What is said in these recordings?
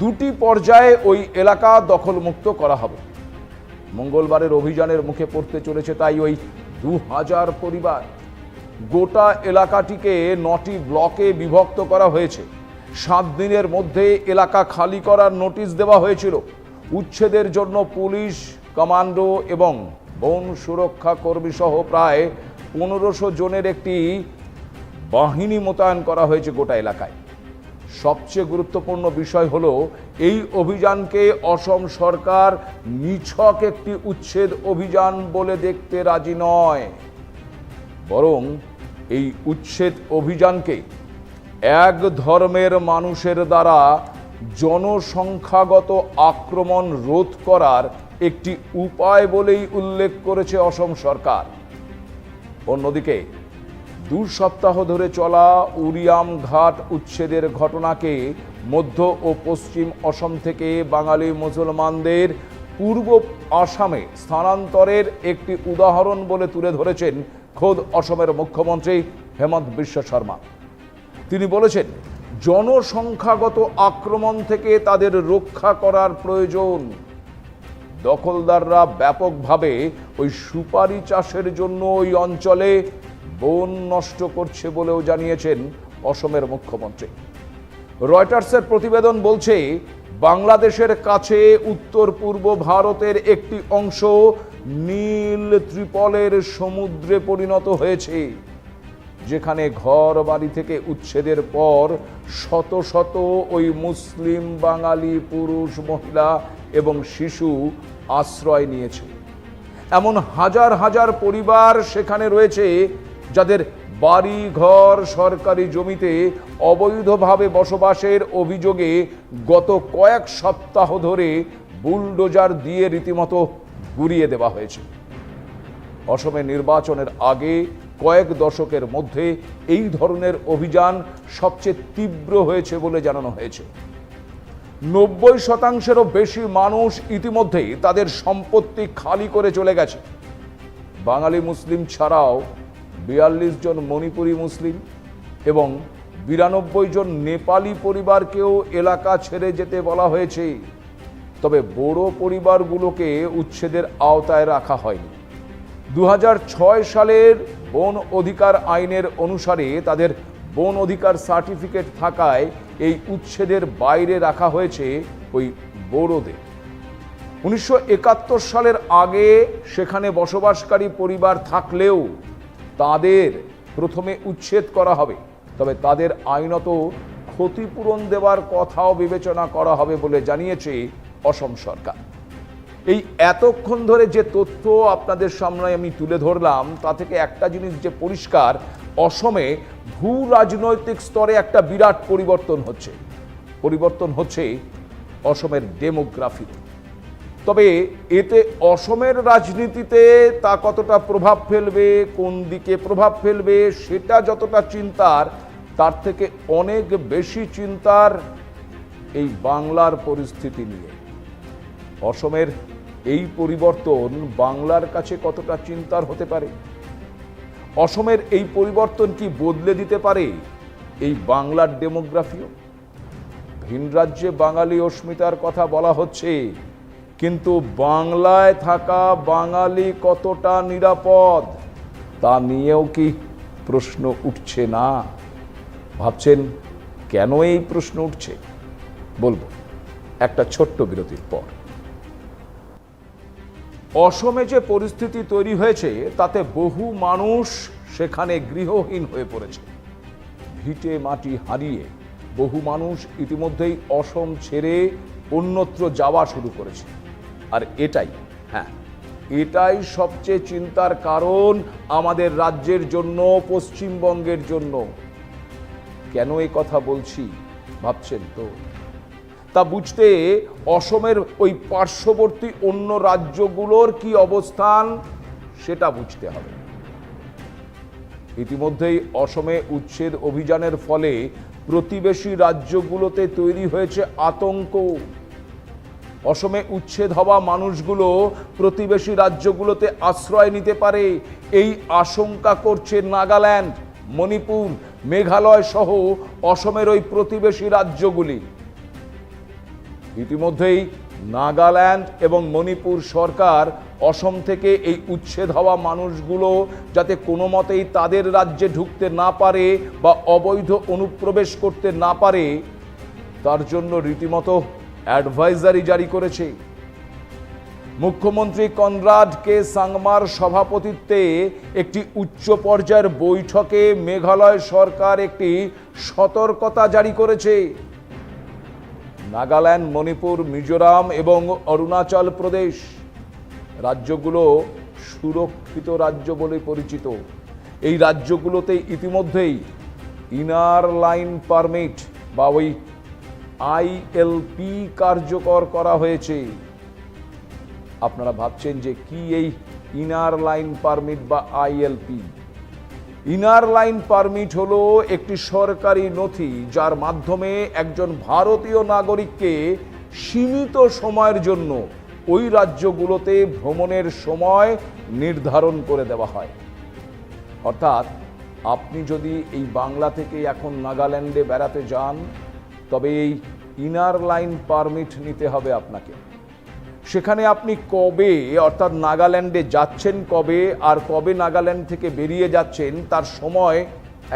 দুটি পর্যায়ে ওই এলাকা দখলমুক্ত করা হবে। মঙ্গলবারের অভিযানের মুখে পড়তে চলেছে তাই ওই দু হাজার পরিবার। গোটা এলাকাটিকে নটি ব্লকে বিভক্ত করা হয়েছে। সাত দিনের মধ্যে এলাকা খালি করার নোটিশ দেওয়া হয়েছিল। উচ্ছেদের জন্য পুলিশ, কমান্ডো এবং বন সুরক্ষা কর্মী সহ প্রায় পনেরোশো জনের একটি বাহিনী মোতায়েন করা হয়েছে গোটা এলাকায়। সবচেয়ে গুরুত্বপূর্ণ বিষয় হলো, এই অভিযানকে অসম সরকার নিছক একটি উচ্ছেদ অভিযান বলে দেখতে রাজি নয়। বরং এই উচ্ছেদ অভিযানকে এক ধর্মের মানুষের দ্বারা জনসংখ্যাগত আক্রমণ রোধ করার একটি উপায় বলেই উল্লেখ করেছে অসম সরকার। অন্যদিকে দু সপ্তাহ ধরে চলা উরিয়াম ঘাট উচ্ছেদের ঘটনাকে মধ্য ও পশ্চিম অসম থেকে বাঙালি মুসলমানদের পূর্ব আসামে স্থানান্তরের একটি উদাহরণ বলে তুলে ধরেছেন খোদ অসমের মুখ্যমন্ত্রী হেমন্ত বিশ্ব শর্মা তিনি বলেছেন, জনসংখ্যাগত আক্রমণ থেকে তাদের রক্ষা করার প্রয়োজন। দখলদাররা ব্যাপকভাবে ওই সুপারি চাষের জন্য ওই অঞ্চলে বন নষ্ট করছে বলেও জানিয়েছেন অসমের মুখ্যমন্ত্রী। রয়টার্সের প্রতিবেদন বলছে, বাংলাদেশের কাছে উত্তর পূর্ব ভারতের একটি অংশ নীল ত্রিপলের সমুদ্রে পরিণত হয়েছে, যেখানে ঘর বাড়ি থেকে উচ্ছেদের পর শত শত ওই মুসলিম, বাঙালি, পুরুষ, মহিলা এবং শিশু আশ্রয় নিয়েছে। এমন হাজার হাজার পরিবার সেখানে রয়েছে যাদের বাড়ি ঘর সরকারি জমিতে অবৈধভাবে বসবাসের অভিযোগে গত কয়েক সপ্তাহ ধরে বুলডোজার দিয়ে রীতিমতো গুড়িয়ে দেওয়া হয়েছে। অসমে নির্বাচনের আগে কয়েক দশকের মধ্যে এই ধরনের অভিযান সবচেয়ে তীব্র হয়েছে বলে জানানো হয়েছে। নব্বই শতাংশেরও বেশি মানুষ ইতিমধ্যেই তাদের সম্পত্তি খালি করে চলে গেছে। বাঙালি মুসলিম ছাড়াও বিয়াল্লিশ জন মণিপুরি মুসলিম এবং বিরানব্বই জন নেপালি পরিবারকেও এলাকা ছেড়ে যেতে বলা হয়েছে। তবে বড় পরিবারগুলোকে উচ্ছেদের আওতায় রাখা হয়নি। দু হাজার ছয় সালের বন অধিকার আইনের অনুসারে তাদের বন অধিকার সার্টিফিকেট থাকায় এই উচ্ছেদের বাইরে রাখা হয়েছে ওই বড়োদের। উনিশশো সালের আগে সেখানে বসবাসকারী পরিবার থাকলেও তাদের প্রথমে উচ্ছেদ করা হবে, তবে তাদের আইনত ক্ষতিপূরণ দেওয়ার কথাও বিবেচনা করা হবে বলে জানিয়েছে অসম সরকার। এই এতক্ষণ ধরে যে তথ্য আপনাদের সামনে আমি তুলে ধরলাম, তা থেকে একটা জিনিস যে পরিষ্কার, অসমে ভূ রাজনৈতিক স্তরে একটা বিরাট পরিবর্তন হচ্ছে। পরিবর্তন হচ্ছে অসমের ডেমোগ্রাফি তবে এতে অসমের রাজনীতিতে তা কতটা প্রভাব ফেলবে, কোন দিকে প্রভাব ফেলবে, সেটা যতটা চিন্তার, তার থেকে অনেক বেশি চিন্তার এই বাংলার পরিস্থিতি নিয়ে। অসমের এই পরিবর্তন বাংলার কাছে কতটা চিন্তার হতে পারে? অসমের এই পরিবর্তন কি বদলে দিতে পারে এই বাংলার ডেমোগ্রাফিও? ভিন রাজ্যে বাঙালি অস্মিতার কথা বলা হচ্ছে কিন্তু বাংলায় থাকা বাঙালি কতটা নিরাপদ, তা নিয়েও কি প্রশ্ন উঠছে না? ভাবছেন, কেন এই প্রশ্ন উঠছে? বলব, একটা ছোট্ট বিরতির পর। অসমে যে পরিস্থিতি তৈরি হয়েছে, তাতে বহু মানুষ সেখানে গৃহহীন হয়ে পড়েছে। ভিটে মাটি হারিয়ে বহু মানুষ ইতিমধ্যেই অসম ছেড়ে অন্যত্র যাওয়া শুরু করেছে। আর এটাই হ্যাঁ এটাই সবচেয়ে চিন্তার কারণ আমাদের রাজ্যের জন্য, পশ্চিমবঙ্গের জন্য। কেন এই কথা বলছি, ভাবছেন তো? তা বুঝতে অসমের ওই পার্শ্ববর্তী অন্য রাজ্যগুলোর কি অবস্থান, সেটা বুঝতে হবে। ইতিমধ্যেই অসমে উচ্ছেদ অভিযানের ফলে প্রতিবেশী রাজ্যগুলোতে তৈরি হয়েছে আতঙ্ক। অসমে উচ্ছেদ হওয়া মানুষগুলো প্রতিবেশী রাজ্যগুলোতে আশ্রয় নিতে পারে। এই আশঙ্কা করছে নাগাল্যান্ড, মণিপুর, মেঘালয় সহ অসমের ওই প্রতিবেশী রাজ্যগুলি। ইতিমধ্যেই নাগাল্যান্ড এবং মণিপুর সরকার অসম থেকে এই উচ্ছেদ হওয়া মানুষগুলো যাতে কোনো মতেই তাদের রাজ্যে ঢুকতে না পারে বা অবৈধ অনুপ্রবেশ করতে না পারে, তার জন্য রীতিমতো অ্যাডভাইজারি জারি করেছে। মুখ্যমন্ত্রী কনরাড কে সাংমার সভাপতিত্বে একটি উচ্চ পর্যায়ের বৈঠকে মেঘালয় সরকার একটি সতর্কতা জারি করেছে। নাগাল্যান্ড, মণিপুর, মিজোরাম এবং অরুণাচল প্রদেশ রাজ্যগুলো সুরক্ষিত রাজ্য বলে পরিচিত। এই রাজ্যগুলোতে ইতিমধ্যেই ইনার লাইন পারমিট বা ওই আইএলপি কার্যকর করা হয়েছে। আপনারা ভাবছেন যে কি এই ইনার লাইন পারমিট বা আইএলপি ইনার লাইন পারমিট হলো একটি সরকারি নথি যার মাধ্যমে একজন ভারতীয় নাগরিককে সীমিত সময়ের জন্য ওই রাজ্যগুলোতে ভ্রমণের সময় নির্ধারণ করে দেওয়া হয়। অর্থাৎ আপনি যদি এই বাংলা থেকে এখন নাগাল্যান্ডে বেড়াতে যান তবে এই ইনার লাইন পারমিট নিতে হবে আপনাকে। সেখানে আপনি কবে, অর্থাৎ নাগাল্যান্ডে যাচ্ছেন কবে আর কবে নাগাল্যান্ড থেকে বেরিয়ে যাচ্ছেন, তার সময়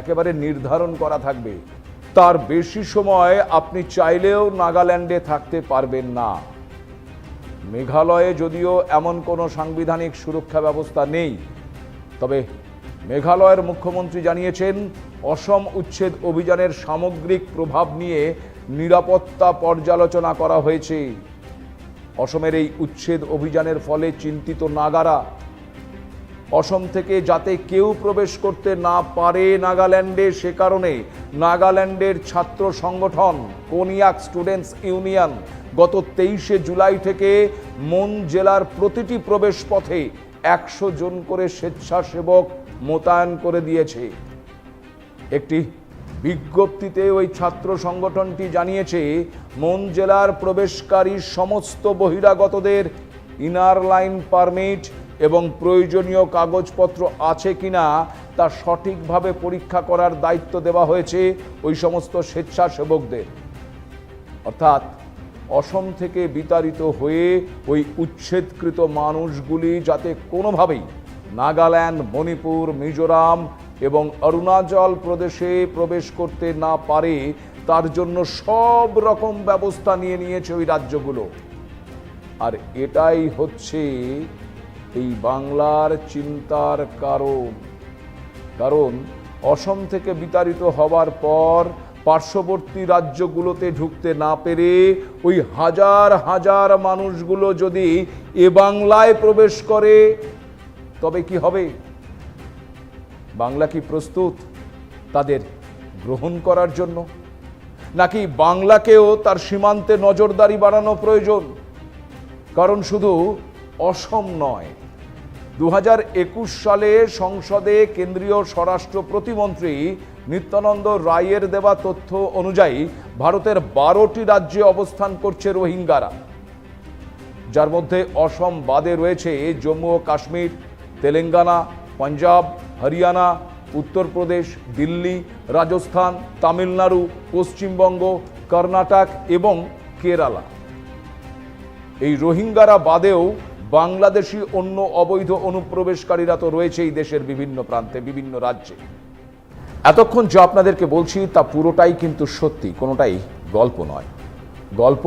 একেবারে নির্ধারণ করা থাকবে। তার বেশি সময় আপনি চাইলেও নাগাল্যান্ডে থাকতে পারবেন না। মেঘালয়ে যদিও এমন কোনো সাংবিধানিক সুরক্ষা ব্যবস্থা নেই, তবে মেঘালয়ের মুখ্যমন্ত্রী জানিয়েছেন অসম উচ্ছেদ অভিযানের সামগ্রিক প্রভাব নিয়ে নিরাপত্তা পর্যালোচনা করা হয়েছে। অসমের এই উচ্ছেদ অভিযানের ফলে চিন্তিত নাগারা। অসম থেকে যাতে কেউ প্রবেশ করতে না পারে নাগাল্যান্ডে, সে কারণে নাগাল্যান্ডের ছাত্র সংগঠন কোনিয়াক স্টুডেন্টস ইউনিয়ন গত তেইশে জুলাই থেকে মন জেলার প্রতিটি প্রবেশ পথে একশো জন করে স্বেচ্ছাসেবক মোতায়েন করে দিয়েছে। একটি বিজ্ঞপ্তিতে ওই ছাত্র সংগঠনটি জানিয়েছে, মন জেলার প্রবেশকারী সমস্ত বহিরাগতদের ইনার লাইন পারমিট এবং প্রয়োজনীয় কাগজপত্র আছে কিনা তা সঠিকভাবে পরীক্ষা করার দায়িত্ব দেওয়া হয়েছে ওই সমস্ত স্বেচ্ছাসেবকদের। অর্থাৎ অসম থেকে বিতাড়িত হয়ে ওই উচ্ছেদকৃত মানুষগুলি যাতে কোনোভাবেই নাগাল্যান্ড, মণিপুর, মিজোরাম এবং অরুণাচল প্রদেশে প্রবেশ করতে না পারে, তার জন্য সব রকম ব্যবস্থা নিয়ে নিয়েছে ওই রাজ্যগুলো। আর এটাই হচ্ছে এই বাংলার চিন্তার কারণ। কারণ অসম থেকে বিতাড়িত হবার পর পার্শ্ববর্তী রাজ্যগুলোতে ঢুকতে না পেরে ওই হাজার হাজার মানুষগুলো যদি এ বাংলায় প্রবেশ করে, তবে কি হবে? বাংলা কি প্রস্তুত তাদের গ্রহণ করার জন্য? নাকি বাংলাকেও তার সীমান্তে নজরদারি বাড়ানো প্রয়োজন? কারণ শুধু অসম নয় দু একুশ সালে সংসদে কেন্দ্রীয় স্বরাষ্ট্র প্রতিমন্ত্রী নিত্যানন্দ রায়ের দেওয়া তথ্য অনুযায়ী ভারতের বারোটি রাজ্যে অবস্থান করছে রোহিঙ্গারা। যার মধ্যে অসম বাদে রয়েছে জম্মু ও কাশ্মীর, তেলেঙ্গানা, পাঞ্জাব হরিয়ানা উত্তরপ্রদেশ দিল্লি, রাজস্থান, তামিলনাড়ু, পশ্চিমবঙ্গ, কর্ণাটক এবং কেরালা। এই রোহিঙ্গারা বাদেও বাংলাদেশি অন্য অবৈধ অনুপ্রবেশকারীরা তো রয়েছেই দেশের বিভিন্ন প্রান্তে, বিভিন্ন রাজ্যে। এতক্ষণ যা আপনাদেরকে বলছি তা পুরোটাই কিন্তু সত্যি, কোনোটাই গল্প নয়। গল্প